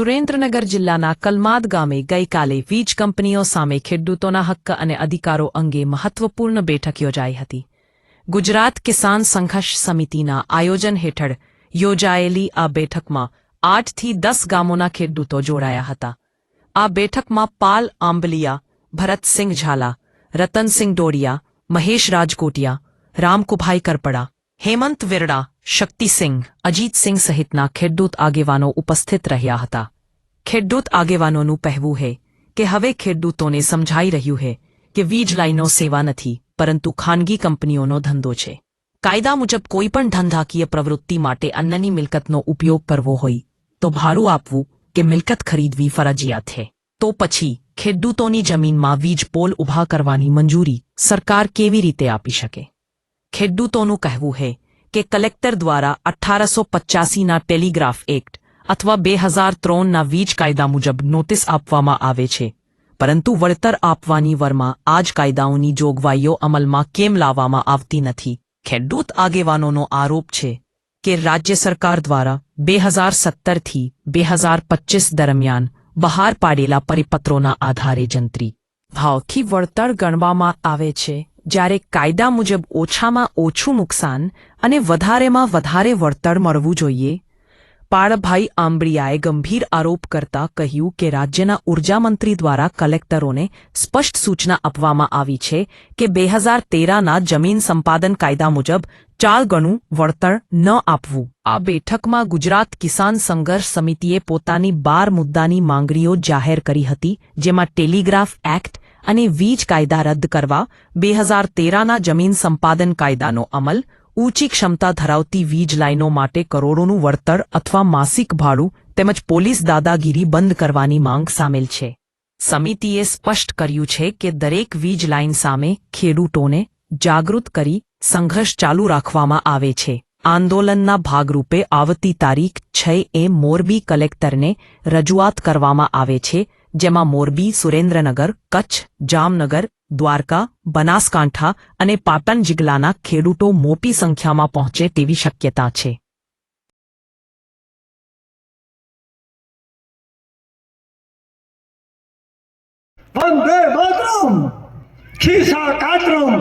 સુરેન્દ્રનગર જિલ્લાના કલમાદ ગામે ગઈકાલે વીજ કંપનીઓ સામે ખેડૂતોના હક્ક અને અધિકારો અંગે મહત્વપૂર્ણ બેઠક યોજાઈ હતી. ગુજરાત કિસાન સંઘર્ષ સમિતિના આયોજન હેઠળ યોજાયેલી આ બેઠકમાં આઠથી દસ ગામોના ખેડૂતો જોડાયા હતા. આ બેઠકમાં પાલ આંબલિયા, ભરતસિંહ ઝાલા, રતનસિંહ ડોડિયા, મહેશ રાજકોટિયા, રામકુભાઈ કરપડા હેમંત વિરડા શક્તિસિંહ અજીતસિંહ સહિતના ખેડૂત આગેવાનો ઉપસ્થિત રહ્યા હતા. ખેડૂત આગેવાનોનું કહેવું છે કે હવે ખેડૂતોને સમજાઈ રહ્યું છે કે વીજ લાઈનો સેવા નથી, પરંતુ ખાનગી કંપનીઓનો ધંધો છે. કાયદા મુજબ કોઈપણ ધંધાકીય પ્રવૃત્તિ માટે અન્નની મિલકતનો ઉપયોગ કરવો હોય, તો ભાડું આપવું કે મિલકત ખરીદવી ફરજિયાત છે તો પછી ખેડૂતોની જમીનમાં વીજ પોલ ઊભા કરવાની મંજૂરી સરકાર કેવી રીતે આપી શકે? ખેડૂતોનું કહેવું છે કે કલેક્ટર દ્વારા અઠ્ઠારસો પચાસીના ટેલિગ્રાફ એક્ટ અથવા બે હજાર ત્રણના વીજ કાયદા મુજબ નોટિસ આપવામાં આવે છે. પરંતુ વળતર આપવાની વરમાં આ જ કાયદાઓની જોગવાઈઓ અમલમાં કેમ લાવવામાં આવતી નથી? ખેડૂત આગેવાનોનો આરોપ છે કે રાજ્ય સરકાર દ્વારા બે હજાર સત્તરથી બે હજાર પચ્ચીસ દરમિયાન બહાર પાડેલા પરિપત્રોના આધારે જંત્રી. ભાવથી વળતર ગણવામાં આવે છે જ્યારે કાયદા મુજબ ઓછામાં ઓછું નુકસાન અને વધારેમાં વધારે વળતર મળવું જોઈએ, પાળભાઈ આંબળિયાએ ગંભીર આરોપ કરતા કહ્યું કે રાજ્યના ઉર્જામંત્રી દ્વારા કલેક્ટરોને સ્પષ્ટ સૂચના આપવામાં આવી છે કે બે હજાર તેરાના જમીન સંપાદન કાયદા મુજબ ચાર ગણું વળતર ન આપવું. આ બેઠકમાં ગુજરાત કિસાન સંઘર્ષ સમિતિએ પોતાની બાર મુદ્દાની માંગણીઓ જાહેર કરી હતી, જેમાં ટેલિગ્રાફ એક્ટ અને વીજ કાયદા રદ કરવા બે હજાર તેરાના જમીન સંપાદન કાયદાનો અમલ, ઊંચી ક્ષમતા ધરાવતી વીજ લાઇનો માટે કરોડોનું વળતર અથવા માસિક ભાડું તેમજ પોલીસ દાદાગીરી બંધ કરવાની માંગ સામેલ છે. સમિતિએ સ્પષ્ટ કર્યું છે કે દરેક વીજ લાઇન સામે ખેડૂતોને જાગૃત કરી સંઘર્ષ ચાલુ રાખવામાં આવે છે. આંદોલનના ભાગરૂપે આવતી તારીખ છ એ મોરબી કલેક્ટરને રજૂઆત કરવામાં આવે છે જેમાં મોરબી, સુરેન્દ્રનગર, કચ્છ, જામનગર, દ્વારકા, બનાસકાંઠા અને પાટણ જિલ્લાના ખેડૂતો મોટી સંખ્યામાં પહોંચે તેવી શક્યતા છે. વંદે માતરમ! ખીસા કાતરમ!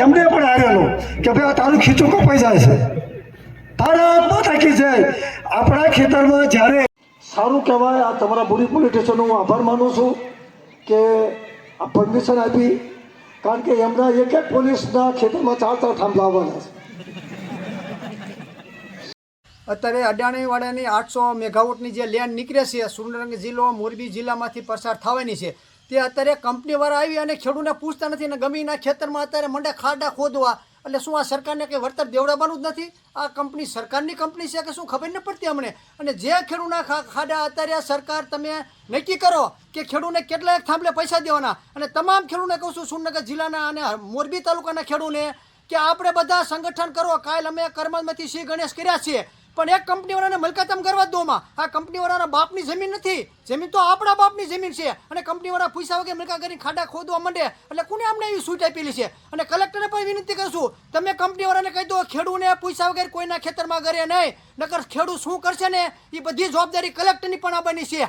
એમને પણ હારેલો કે ભાઈ આ તારું ખીચું કપાઈ જાય છે? ભારત માતા કી જય. આપણા ખેતરમાં જ્યારે સારું કહેવાય, આ તમારા બોડી પોલીસ હું આભાર માનું છું કે આ પરમિશન આપી, કારણ કે એમના એક એક પોલીસના ખેતરમાં ચાર ચાર થાંભલા આવવાના છે. અત્યારે અડાણીવાડાની આઠસો મેગાવોટની જે લેન્ડ નીકળે છે, સુરેન્દ્રનગર જિલ્લો, મોરબી જિલ્લામાંથી પસાર થવાની છે. તે અત્યારે કંપનીવાળા આવી અને ખેડૂતને પૂછતા નથી અને ગમીના ખેતરમાં અત્યારે મંડે ખાડા ખોદવા એટલે શું આ સરકારને કંઈ વળતર દેવડાવવાનું જ નથી? આ કંપની સરકારની કંપની છે કે શું? ખબર ન પડતી અમને. અને જે ખેડૂતના ખાડા અત્યારે સરકાર, તમે નક્કી કરો કે ખેડૂતને કેટલા એક થાંભલે પૈસા દેવાના. અને તમામ ખેડૂતને કહું છું સુરનગર જિલ્લાના અને મોરબી તાલુકાના ખેડૂતને કે આપણે બધા સંગઠન કરો. કાલ અમે કર્મમાંથી શ્રી ગણેશ કર્યા છીએ. પણ એક કંપનીવાળાને મલકાતમ કરવા જ દો માં. આ કંપનીવાળાના બાપની જમીન નથી. જમીન તો આપણા બાપની જમીન છે. અને કંપનીવાળા પૈસા વગર મલકા કરીને ખાડા ખોદવા માંડે. એટલે કોને અમને એવી છૂટ આપેલી છે? અને કલેક્ટરને વિનંતી કરશું? તમે કંપનીવાળાને કહી દો, ખેડૂને પૈસા વગર કોઈના ખેતરમાં કરે નહીં. નકર ખેડૂત શું કરશે ને? એ બધી જવાબદારી કલેક્ટરની પણ આવવાની છે.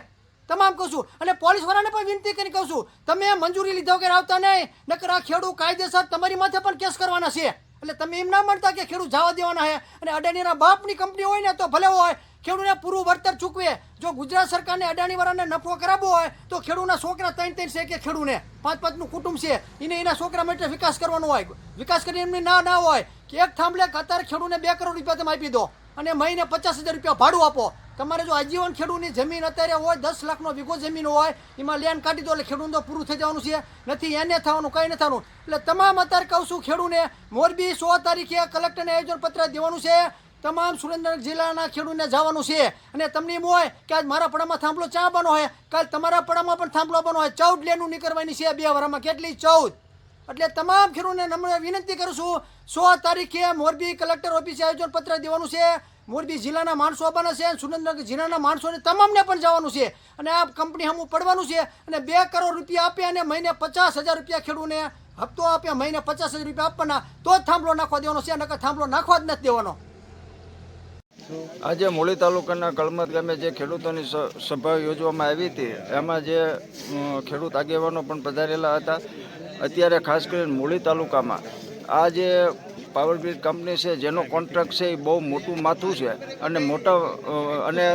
તમામ કહું છું. અને પોલીસવાળાને પણ વિનંતી કરી કહું છું, તમે મંજૂરી લીધા વગર આવતા નહીં. નકર આ ખેડૂત કાયદેસર તમારી માથે પણ કેસ કરવાના છે. એટલે તમે એમ ના માનતા કે ખેડૂત જવા દેવાના છે. અને અડાણીના બાપની કંપની હોય ને, તો ભલે હોય ખેડૂતને પૂરું વળતર ચૂકવે જો ગુજરાત સરકારને અડાણીવાળાને નફો કરાવવો હોય, તો ખેડૂતના છોકરા ત્રણ ત્રણ છે કે ખેડૂને. પાંચ પાંચનું કુટુંબ છે, એને એના છોકરા માટે વિકાસ કરવાનો હોય. વિકાસ કરીને એમની ના ના હોય. કે એક થાંભલે અત્યારે ખેડૂને બે કરોડ રૂપિયા તમે આપી દો અને મહિને પચાસ હજાર રૂપિયા ભાડું આપો. તમારે જો આજીવન ખેડૂતની જમીન અત્યારે હોય, દસ લાખનો વીઘો જમીન હોય, એમાં લેન કાઢી દો એટલે ખેડૂત તો પૂરું થઈ જવાનું છે. નથી, એને થવાનું, કંઈ નથી થવાનું. એટલે તમામ અત્યારે કહું છું ખેડૂને, મોરબી સો તારીખે કલેક્ટરને આયોજન પત્ર દેવાનું છે. તમામ સુરેન્દ્રનગર જિલ્લાના ખેડૂતને જવાનું છે. અને તમને એમ હોય કે આજ મારા પડામાં થાંભલો ચા બનો હોય કાલ તમારા પડામાં પણ થાંભલો બનો હોય ચૌદ લેનું નીકળવાની છે બે વરામાં. કેટલી? ચૌદ. એટલે તમામ ખેડૂતને નમ્ર વિનંતી કરું છું. સો તારીખે મોરબી કલેક્ટર ઓફિસે આયોજન પત્ર દેવાનું છે. મોરબી જિલ્લાના માણસો આવવાના છે અને સુરેન્દ્રનગર જિલ્લાના માણસોને તમામને પણ જવાનું છે. અને આ કંપની હમું પડવાનું છે. અને બે કરોડ રૂપિયા આપે અને મહિને પચાસ હજાર રૂપિયા ખેડૂને હપ્તો આપે. મહિને પચાસ હજાર રૂપિયા આપવાના. તો જ થાંભલો નાખવા દેવાનો છે. નકર થાંભલો નાખવા જ નથી દેવાનો. આજે મૂળી તાલુકાના કળમત ગામે જે ખેડૂતોની સભા યોજવામાં આવી હતી, એમાં જે ખેડૂત આગેવાનો પણ પધારેલા હતા. અત્યારે ખાસ કરીને મૂળી તાલુકામાં આ જે પાવર ગ્રીડ કંપની છે, જેનો કોન્ટ્રાક્ટ છે એ બહુ મોટું માથું છે અને મોટા અને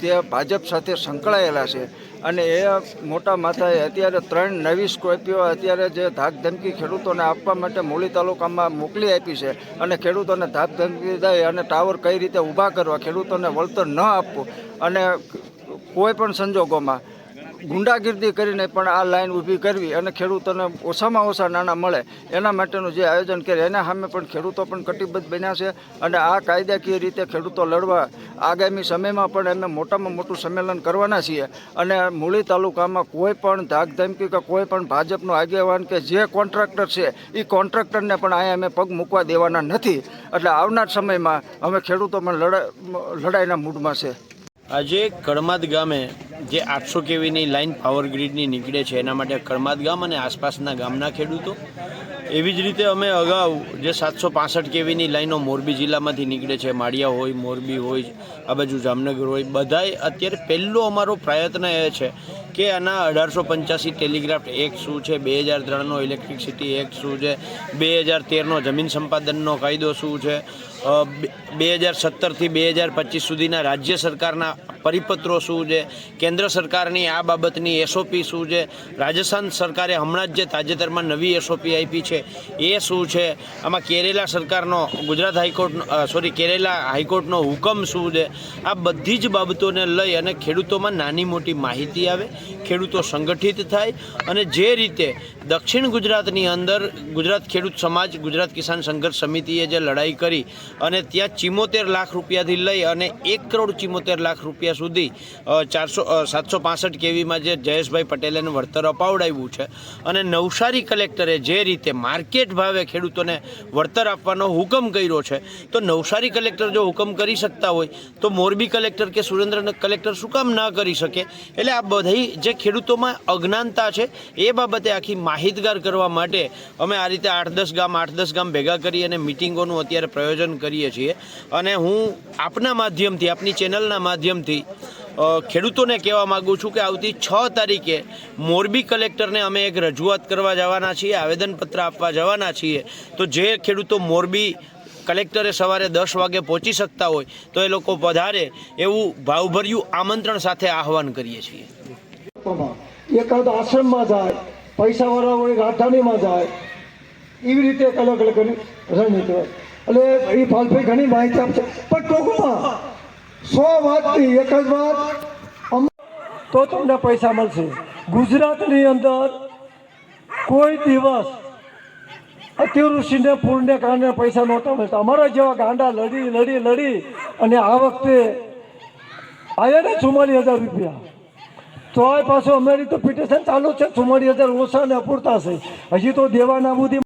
તે ભાજપ સાથે સંકળાયેલા છે. અને એ મોટા માથાએ અત્યારે ત્રણ નવી સ્કોર્પિયો અત્યારે જે ધાક ધમકી ખેડૂતોને આપવા માટે મોલી તાલુકામાં મોકલી આપી છે અને ખેડૂતોને ધાક ધમકી દઈ અને ટાવર કઈ રીતે ઊભા કરવા ખેડૂતોને વળતર ન આપવું અને કોઈ પણ સંજોગોમાં ગુંડાગીર્દી કરીને પણ આ લાઇન ઊભી કરવી અને ખેડૂતોને ઓછામાં ઓછા નાણાં મળે એના માટેનું જે આયોજન કરે, એના સામે પણ ખેડૂતો પણ કટિબદ્ધ બન્યા છે અને આ કાયદાકીય રીતે ખેડૂતો લડવા આગામી સમયમાં પણ અમે મોટામાં મોટું સંમેલન કરવાના છીએ અને મૂળી તાલુકામાં કોઈ પણ ધાકધમકી કે કોઈ પણ ભાજપનો આગેવાન કે જે કોન્ટ્રાક્ટર છે એ કોન્ટ્રાક્ટરને પણ અહીંયા અમે પગ મૂકવા દેવાના નથી. એટલે આવનાર સમયમાં અમે ખેડૂતો પણ લડાઈ લડાઈના મૂડમાં છે. આજે કળમાદ ગામે જે આઠસો કેવીની લાઈન પાવર ગ્રીડની નીકળે છે, એના માટે કળમાદ ગામ અને આસપાસના ગામના ખેડૂતો. એવી જ રીતે અમે અગાઉ જે સાતસો પાસઠ કેવીની લાઇનો મોરબી જિલ્લામાંથી નીકળે છે, માળિયા હોય, મોરબી હોય, આ બાજુ જામનગર હોય, બધાએ અત્યારે પહેલો અમારો પ્રયત્ન એ છે કે આના અઢારસો પંચ્યાસી ટેલિગ્રાફ એક્ટ શું છે, બે હજાર ત્રણનો ઇલેક્ટ્રિસિટી એક્ટ શું છે, બે હજાર તેરનો જમીન સંપાદનનો કાયદો શું છે બે- હજાર સત્તરથી બે હજાર પચીસ સુધીના રાજ્ય સરકારના પરિપત્રો શું છે? કેન્દ્ર સરકારની આ બાબતની એસઓપી શું છે? રાજસ્થાન સરકારે હમણાં જ જે તાજેતરમાં નવી એસઓપી આપી છે, એ શું છે? આમાં કેરેલા સરકારનો, Gujarat high court sorry Kerala હાઈકોર્ટનો હુકમ શું છે? આ બધી જ બાબતોને લઈ અને ખેડૂતોમાં નાની મોટી માહિતી આવે, ખેડૂતો સંગઠિત થાય અને જે રીતે દક્ષિણ ગુજરાતની અંદર ગુજરાત ખેડૂત સમાજ, ગુજરાત કિસાન સંઘર્ષ સમિતિએ જે લડાઈ કરી અને ત્યાં ચિમોતેર લાખ રૂપિયાથી લઈ અને એક કરોડ ચિમોતેર લાખ રૂપિયા સુધી ચારસો સાતસો પાસઠ કેવીમાં જે જયેશભાઈ પટેલે વળતર અપાવડાવ્યું છે અને નવસારી કલેક્ટરે જે રીતે માર્કેટ ભાવે ખેડૂતોને વળતર આપવાનો હુકમ કર્યો છે, તો નવસારી કલેક્ટર જો હુકમ કરી શકતા હોય, તો મોરબી કલેક્ટર કે સુરેન્દ્રનગર કલેક્ટર શું કામ ન કરી શકે? એટલે આ બધી જે ખેડૂતોમાં અજ્ઞાનતા છે, એ બાબતે આખી માહિતગાર કરવા માટે અમે આ રીતે આઠ દસ ગામ, આઠ દસ ગામ ભેગા કરી અને મિટિંગોનું અત્યારે પ્રયોજન કરીએ છીએ. અને હું આપના માધ્યમથી, આપની ચેનલના માધ્યમથી ખેડૂતોને કહેવા માગું છું કે આવતી છ તારીખે મોરબી કલેક્ટરને અમે એક રજૂઆત કરવા જવાના છીએ, આવેદનપત્ર આપવા જવાના છીએ. તો જે ખેડૂતો મોરબી કલેક્ટરે સવારે દસ વાગે પહોંચી શકતા હોય, તો એ લોકો પધારે એવું ભાવભર્યું આમંત્રણ સાથે આહવાન કરીએ છીએ. એકાદ આશ્રમમાં જાય પૈસાવાળા હોય, રાજધાનીમાં જાય, એવી રીતે અલગ અલગ રણનીતિ હોય. એટલે એ ફાલભાઈ ઘણી માહિતી આપશે. પણ ટૂંકમાં સો વાતની એક જ વાત. તો તમને પૈસા મળશે. ગુજરાતની અંદર કોઈ દિવસ અતિવૃષ્ટિને પૂરને કારણે પૈસા નહોતા મળતા. અમારા જેવા ગાંડા લડી લડી લડી અને આ વખતે આવ્યા ને ચુમ્માલીસ હજાર રૂપિયા. તો આ પાછું અમારી તો પિટિશન ચાલુ છે. ચુમ્માલીસ હજાર ઓછા ને અપૂરતા છે. હજી તો દેવાના નાબૂદી